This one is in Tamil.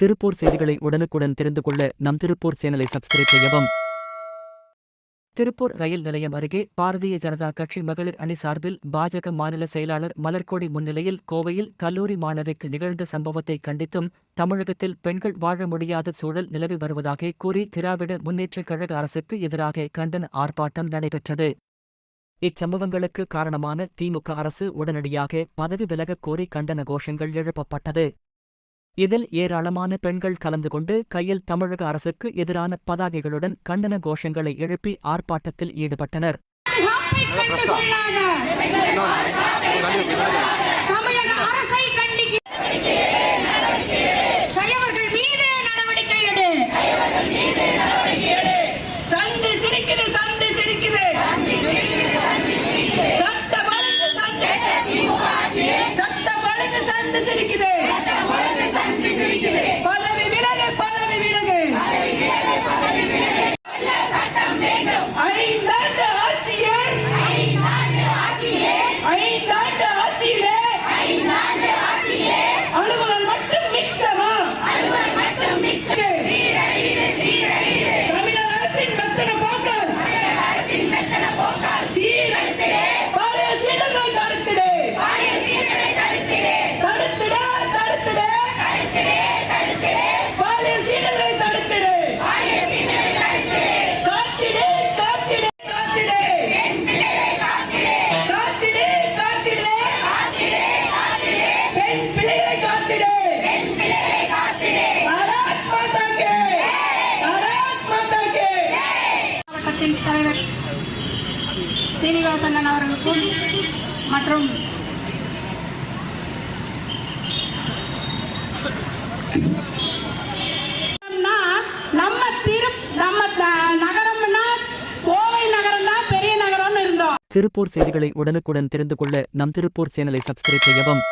திருப்பூர் செய்திகளை உடனுக்குடன் தெரிந்து கொள்ள நம் திருப்பூர் சேனலை சப்ஸ்கிரைப் செய்யவும். திருப்பூர் ரயில் நிலையம் அருகே பாரதிய ஜனதா கட்சி மகளிர் அணி சார்பில் பாஜக மாநில செயலாளர் மலர்கொடி முன்னிலையில் கோவையில் கல்லூரி மாணவிக்கு நிகழ்ந்த சம்பவத்தை கண்டித்தும் தமிழகத்தில் பெண்கள் வாழ முடியாத சூழல் நிலவி வருவதாக கூறி திராவிட முன்னேற்றக் கழக அரசுக்கு எதிராக கண்டன ஆர்ப்பாட்டம் நடைபெற்றது. இச்சம்பவங்களுக்கு காரணமான திமுக அரசு உடனடியாக பதவி விலகக் கோரி கண்டன கோஷங்கள் எழுப்பப்பட்டது. இதில் ஏராளமான பெண்கள் கலந்து கொண்டு கையில் தமிழக அரசுக்கு எதிரான பதாகைகளுடன் கண்டன கோஷங்களை எழுப்பி ஆர்ப்பாட்டத்தில் ஈடுபட்டனர். சிரிக்குது. சீனிவாசன் அவர்களுக்கும் மற்றும் நம்ம திரு நம்ம நகரம்னா கோவை நகரம் தான் பெரிய நகரம்னு இருந்தோம். திருப்பூர் செய்திகளை உடனுக்குடன் தெரிந்து கொள்ள நம் திருப்பூர் சேனலை சப்ஸ்கிரைப் செய்யவும்